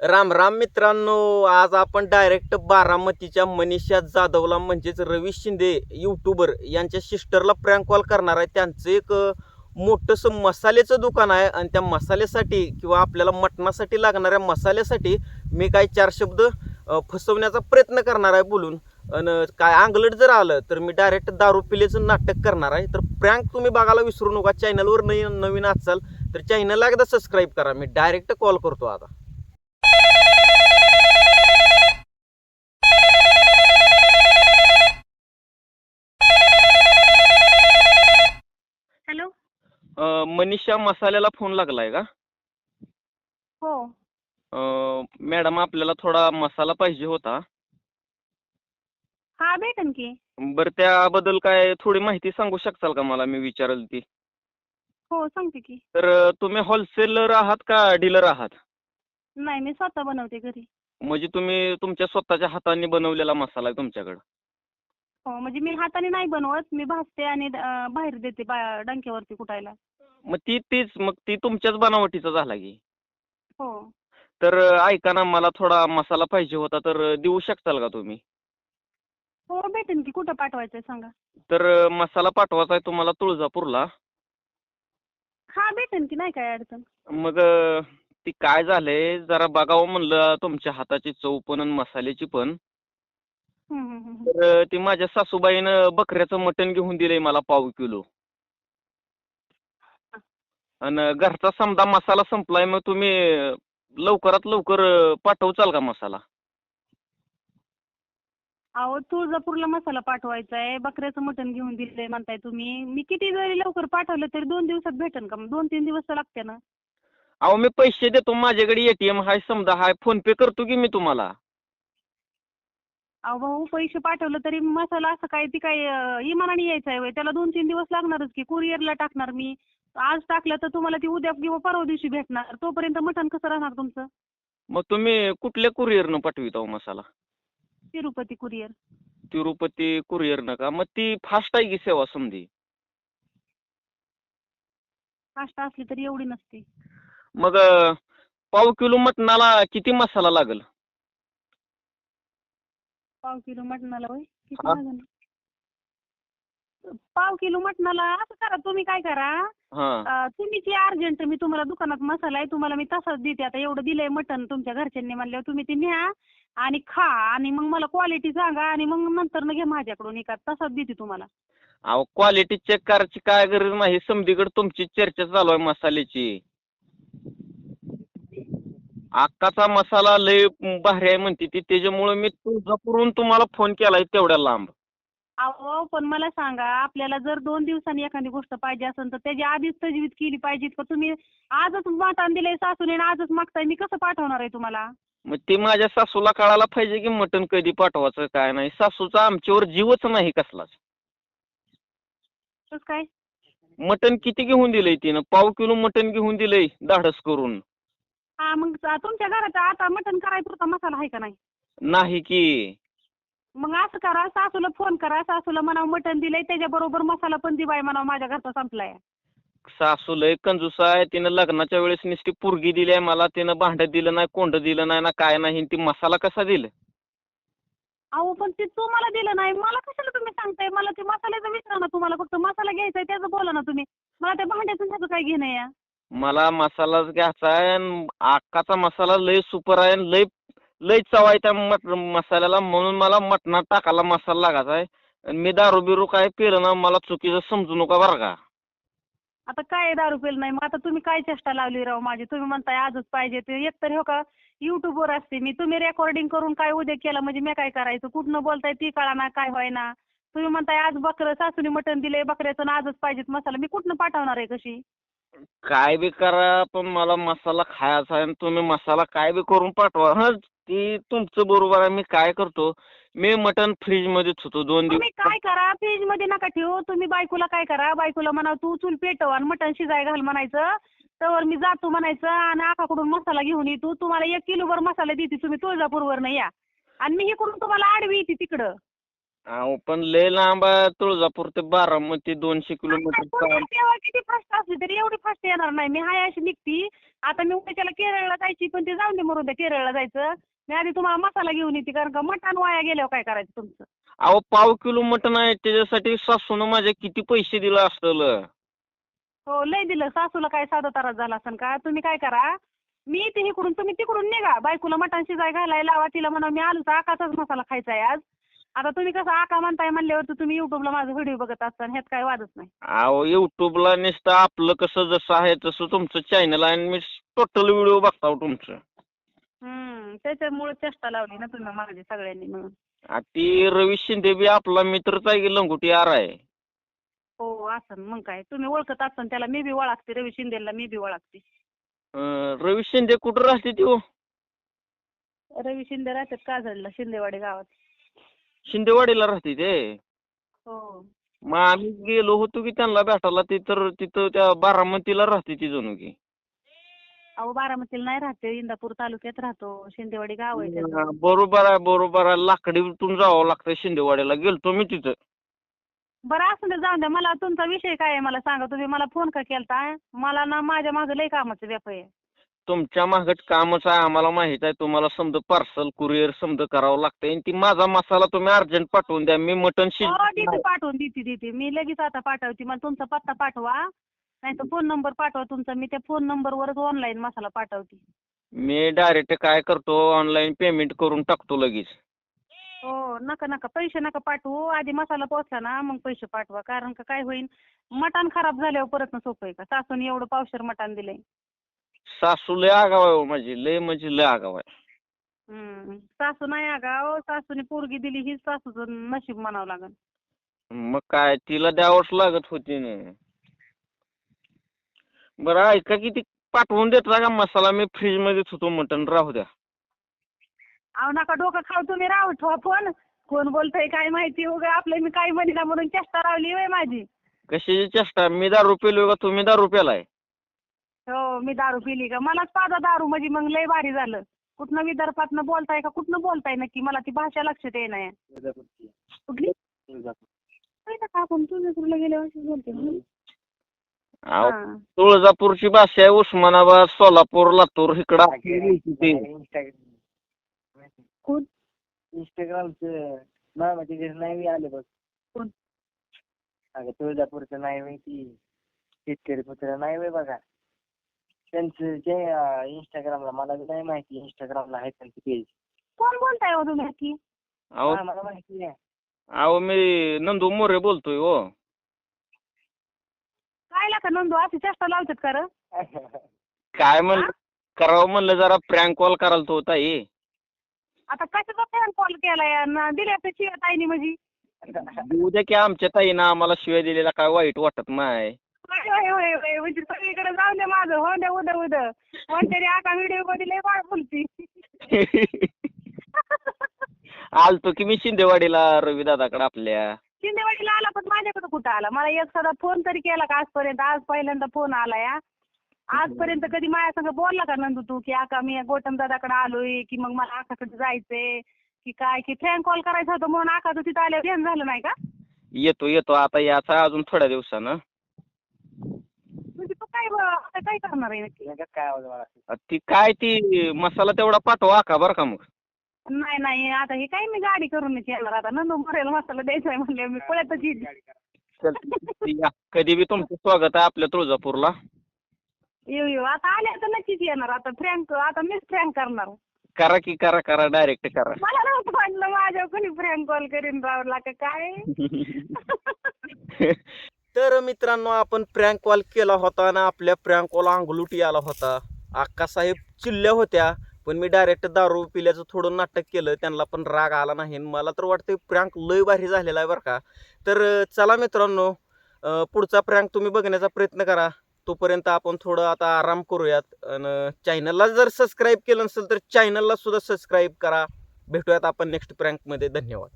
राम राम मित्रांनो आज आपण डायरेक्ट बारामतीच्या मनीषा जाधवला म्हणजेच रवी शिंदे युट्यूबर यांच्या सिस्टरला प्रँक कॉल करणार आहे. त्यांचं एक मोठंसं मसाल्याचं दुकान आहे आणि त्या मसाल्यासाठी किंवा आपल्याला मटणासाठी लागणाऱ्या मसाल्यासाठी मी काही चार शब्द फसवण्याचा प्रयत्न करणार आहे बोलून. आणि काय आंगलट जर आलं तर मी डायरेक्ट दारू पिलेचं नाटक करणार आहे. तर प्रँक तुम्ही बघायला विसरू नका. चॅनलवर नवीन नवीन असाल तर चॅनलला एकदा सबस्क्राईब करा. मी डायरेक्ट कॉल करतो आता. हॅलो. मनीषा मसाल्याला फोन लागलाय का? हो. मॅडम आपल्याला थोडा मसाला पाहिजे होता. हा भेटेन की. बरं त्याबद्दल काय थोडी माहिती सांगू शकताल का मला? मी विचारेल ती. हो सांगते की. तर तुम्ही होलसेलर आहात का डीलर आहात? नाही मी स्वतः बनवते घरी. म्हणजे तुम्ही तुमच्या स्वतःच्या हाताने बनवलेला मसाला आहे तुमच्याकडं? हो म्हणजे मी हाताने नाही बनवत मी भाजते आणि अं, बाहेर देते बा डंक्यावरती कुटायला मग ती तीच मग ती तुमच्याच बनावटीचा झाला की? हो. तर अ, ऐका ना मला थोडा मसाला पाहिजे होता तर अ, देऊ शकताल का तुम्ही? हो भेटेन की. कुठं पाठवायचं आहे सांगा? तर अ, मसाला पाठवायचा आहे तुम्हाला तुळजापूरला. हा भेटेन की. नाही काय अडचण. मग अ, ती काय झालंय? जरा बघावं म्हणलं तुमच्या हाताची चव पण आणि मसाल्याची पण. हम्म, हम्म, हम्म. तर ती माझ्या सासूबाईनं बकऱ्याचं मटण घेऊन दिलंय मला पाव किलो. आणि घरचा समजा मसाला संपलाय मग तुम्ही लवकरात लवकर पाठवचाल का मसाला? अहो तुळजापूरला मसाला पाठवायचा आहे बकऱ्याचं मटण घेऊन दिलंय म्हणताय तुम्ही. मी किती जरी लवकर पाठवलं तरी दोन दिवसात भेटेन का? दोन तीन दिवस तर लागते ना. अहो मी पैसे देतो माझ्याकडे एटीएम हाय समजा हाय फोन पे करतो की मी तुम्हाला? अहो भाऊ पैसे पाठवलं तरी मसाला असं काय ती काय अं, इमानाने यायचा आहे होय. त्याला दोन तीन दिवस लागणारच की कुरिअरला टाकणार मी. आज टाकलं तर तुम्हाला ती उद्या किंवा परवा दिवशी भेटणार. तोपर्यंत मटण कसं राहणार तुमचं? मग तुम्ही कुठल्या कुरिअरनं पाठविता हो मसाला? तिरुपती कुरिअर. तिरुपती कुरिअरनं का? मग ती फास्ट आहे की सेवा समधी फास्ट असली तरी एवढी नसते. मग पाव किलो मटणाला किती मसाला लागेल? पाव किलो मटणाला होय? किती हा. लागेल? पाव किलो मटणाला असं करा तुम्ही काय करा हां. अं, तुम्ही ती अर्जंट मी तुम्हाला दुकानात मसाला आहे तुम्हाला मी तसाच देते. आता एवढं दिलंय मटण तुमच्या घरच्यांनी म्हणल्यावर तुम्ही ते न्या आणि खा आणि मग मला क्वालिटी सांगा आणि मग नंतर घ्या माझ्याकडून एका तसाच देते तुम्हाला. अहो क्वालिटी चेक करायची काय गरज नाही. समधीकडे तुमची चर्चा चालू आहे मसाल्याची. अक्काचा मसाला लय भारी आहे म्हणते ती. त्याच्यामुळे मी तुळजापूरहून तुम्हाला फोन केलाय तेवढ्या लांब. अहो पण मला सांगा आपल्याला जर दोन दिवसांनी एखादी गोष्ट पाहिजे असेल तर त्याची आधीच तजवीज केली पाहिजे का? तुम्ही आजच मटण दिलंय सासूने आणि आजच मागताय मी कसं पाठवणार आहे तुम्हाला? मग ते माझ्या सासूला कळायला पाहिजे की मटण कधी पाठवायचं काय नाही. सासूचा आमच्यावर जीवच नाही कसलाच. कसं काय? मटण किती घेऊन दिलंय तिनं? पाव किलो मटण घेऊन दिलंय धाडस करून. हा मग तुमच्या घरात आता मटण करायचं होता मसाला आहे का नाही? नाही की. मग असं करा सासूला फोन करा सासूला म्हणावं मटण दिलंय त्याच्याबरोबर मसाला पण दि बाई म्हणावं माझ्या घरचा संपलाय. सासू लय कंजूस आहे तिनं लग्नाच्या वेळेस नुसती पुरगी दिली आहे मला तिनं भांडं दिलं नाही कोंड दिलं नाही ना काय नाही ती मसाला कसा दिलं? अहो पण ते तुम्हाला दिलं नाही मला कशाला तुम्ही सांगताय? मला ते मसाल्याचं विचारा ना तुम्हाला फक्त मसाला घ्यायचा आहे त्याचं बोला ना तुम्ही. मला त्या भांड्याचं त्याचं काय घेणं आहे या. मला मसालाच घ्यायचा आहे अन मसाला लय सुपर आहे अन लय लय चव आहे त्या मट मसाल्याला म्हणून मला मटणात टाकायला मसाला लागायचा आहे. आणि मी दारू बिरू काय पिलं ना मला चुकीचं समजू नका बरं का. आता काय दारू पेल नाही? मग आता तुम्ही काय चेष्टा लावली राव माझी? तुम्ही म्हणताय आजच पाहिजे. ते एकतर हो का युट्यूबवर असते मी. तुम्ही रेकॉर्डिंग करून काय उद्या केलं? म्हणजे मी काय करायचं? कुठनं बोलताय ती कळा ना काय होय ना तुम्ही म्हणताय आज बकरं सासूने मटण दिलंय बकऱ्याचं आणि आजच पाहिजेत मसाला. मी कुठनं पाठवणार आहे कशी? काय बी करा पण मला मसाला खायचा आहे आणि तुम्ही मसाला काय बी करून पाठवा. हं ती तुमचं बरोबर आहे. मी काय करतो मी मटण फ्रीजमध्ये ठेवतो दोन तुम्ही दिवस. काय करा फ्रीजमध्ये नका ठेवू. तुम्ही बायकोला काय करा बायकोला म्हणा तू चूल पेटव आणि मटण शिजाय घाल म्हणायचं. तर मी जातो म्हणायचं. आणि आकाकडून मसाला घेऊन येतो तुम्हाला एक किलोभर मसाला देते तुम्ही तुळजापूरवरनं या. आणि मी हे करून तुम्हाला आडवी येते तिकडं. अहो पण लय लांब आहे तुळजापूर ते बारामती दोनशे आता किलोमीटर पुण्यात तेव्हा किती फास्ट असली तरी एवढी फास्ट येणार नाही. मी हाय अशी निघती. आता मी उद्याच्याला केरळला जायची पण ते जाऊन दे मरून केरळला जायचं. मी आधी तुम्हाला मसाला घेऊन येते कारण का मटण वाया गेल्यावर काय करायचं तुमचं? अहो पाव किलो मटण आहे त्याच्यासाठी सासून माझ्या किती पैसे दिलं असतं हो लय दिलं. सासूला काय साधा त्रास झाला असेल का? तुम्ही काय करा मी येते इकडून तुम्ही तिकडून निघा. बायकोला मटण शिजाय घालाय लावा तिला म्हणा मी आलो तर आकाचाच मसाला खायचा आहे आज. आता तुम्ही कसं आका म्हणताय म्हणल्यावर तुम्ही युट्यूबला माझा व्हिडिओ बघत असता ह्यात काय वादच नाही. अहो युट्यूबला नुसतं आपलं कसं जसं आहे तसं तुमचं चॅनल आहे आणि मी टोटल व्हिडिओ बघताव तुमचं. हम्म त्याच्यामुळे चेष्टा लावली ना तुम्ही माझी सगळ्यांनी आ ती रवी शिंदे बी आपला मित्रच आहे की लंगोटी आर आहे. हो असं मग काय तुम्ही ओळखत असाल त्याला मी बी ओळखते रवी शिंदेला मी बी ओळखते. अं, रवी शिंदे कुठं राहते ती हो? रवी शिंदे राहतात काजळला शिंदेवाडी गावात. शिंदेवाडीला राहते ते. हो. मग आम्ही गेलो होतो की त्यांना भेटायला ते तर तिथं त्या बारामतीला राहते ती जणू की अहो बारामतीला नाही राहते इंदापूर तालुक्यात राहतो शिंदेवाडी गाव आहे त्याचं. हा, बरोबर आहे बरोबर आहे. लाकडीतून जावं लागतं शिंदेवाडीला. गेलतो मी तिथं. बरं असं दे जाऊन द्या मला तुमचा विषय काय आहे? मला सांगा. तुम्ही मला फोन का केलता? मला ना माझ्या मागं लय कामाचं व्याप आहे. तुमच्या मागट कामच आहे आम्हाला माहीत आहे. तुम्हाला समजा पार्सल कुरिअर समजा करावं लागतंय. आणि ती माझा मसाला तुम्ही अर्जंट पाठवून द्या. मी मटन हो शिज पाठवून देते देते. मी लगेच आता पाठवते. मला तुमचा पत्ता पाठवा. नाही तर फोन नंबर पाठवा तुमचा. मी त्या फोन नंबरवरच ऑनलाईन मसाला पाठवते. मी डायरेक्ट काय करतो ऑनलाईन पेमेंट करून टाकतो लगेच. हो नका नका. पैसे नका पाठवू. आधी मसाला पोचला ना मग पैसे पाठवा. कारण का काय होईल मटण खराब झाल्यावर परत ना सोपं आहे का? सासून एवढं पावशर मटण दिलंय. सासू लय आगाव आहे हो माझी लय म्हणजे लय आगाव आहे. हम्म. सासू नाही अगाव सासूने पोरगी दिली हीच सासूचं नशीब म्हणावं लागेल. मग काय तिला द्यावंच लागत होती ना. बरं ऐका की ती पाठवून देता का? मसाला मी फ्रीजमध्ये होतो मटन राहू द्या. अहो नका डोकं खाऊ तुम्ही राहू ठेवा फोन. कोण बोलतंय काय माहिती उगा आपलं मी काय म्हणला म्हणून चेष्टा रावली वय माझी. कशाची चेष्टा? मी दारू पेलो का? तुम्ही दारू पेलाय हो मी दारू पिली का? मलाच पादा दारू म्हणजे मग लय भारी झालं. कुठनं विदर्भातनं बोलताय का? कुठनं बोलताय नक्की? मला ती भाषा लक्षात येईना कुठली? नाही ना का आपण तुळजापूरला गेल्यावर अशीच बोलते म्हणून. अहो, हा. तुळजापूरची भाषा आहे उस्मानाबाद सोलापूर लातूर इकडं ते. कोण? इंस्टाग्रामचं मामाच्या घरी नाही आले बघ. कोण? अगं तुळजापूरचं नाही माहिती शेतकरी पुत्र नाही बघा. त्यांचं जे इंस्टाग्रामला मला नाही माहिती इंस्टाग्रामला आहे त्यांचं पेज कोण बोलताय हो तुम्ही नक्की? अहो. मला माहिती आहे. अहो मी नंदू मोरे बोलतोय हो. काय लाका नंदू अशी चेष्टा लावतात का रं? काय म्हणलं? करावं म्हणलं जरा प्रँक कॉल करायला तो ताई. आता कशाचा फॅन कॉल केलाय? न दिल्या तर शिव्या ताईनी म्हणजे. उद्या की आमच्या ताईनं आम्हाला शिवाय दिलेला काय वाईट वाटत नाही. होय होय होय. होय म्हणजे सगळीकडे जाऊन दे माझं. हो दे उद्या उद्या म्हणते आका व्हिडिओमध्ये लय बोलती. आलतो की मी शिंदेवाडीला रवी दादाकडे आपल्या. शिंदेवाडीला आला पण माझ्याकडे कुठं आला? मला एक साधा फोन तरी केला का आजपर्यंत? आज पहिल्यांदा फोन आला या. आजपर्यंत कधी माझ्या संग बोलला का नंदू तू? की आका मी गोटम दादाकडे आलोय की मग मला आकाकडे जायचंय की काय की फॅन कॉल करायचा होता म्हणून आकाचं तिथं आल्यावर झालं नाही का? येतो येतो. आता याचा अजून थोड्या दिवसानं. तू ब- आता काय करणार आहे नक्की? काय आवाज ती काय ती मसाला तेवढा पाठवा का बरं का मग? नाही नाही. आता हे काय मी गाडी करूनच येणार. आता नंदू मरेला मसाला द्यायचा आहे म्हणले मी पळतच येईल. ती या. कधी बी तुमचं स्वागत आहे आपल्या तुळजापूरला. येऊ येऊ. आता आले तर नक्कीच येणार. आता फ्रँक आता मीच फ्रँक करणार. करा की करा करा. डायरेक्ट करा. मला नव्हतं वाटलं माझ्या कोणी फ्रँक कॉल करीन रावला का काय? तर मित्रांनो आपण प्रँक कॉल केला होता आणि आपल्या प्रँक कॉल अंगलुटी आला होता. अक्कासाहेब चिल्ल्या होत्या पण मी डायरेक्ट दारू पिल्याचं थोडं नाटक केलं त्यांना पण राग आला नाही. आणि मला तर वाटतं प्रँक लय भारी झालेला आहे बरं का. तर चला मित्रांनो पुढचा प्रँक तुम्ही बघण्याचा प्रयत्न करा. तोपर्यंत आपण थोडं आता आराम करूयात. आणि चॅनलला जर सबस्क्राईब केलं नसेल तर चॅनलला सुद्धा सबस्क्राईब करा. भेटूयात आपण नेक्स्ट प्रँकमध्ये धन्यवाद.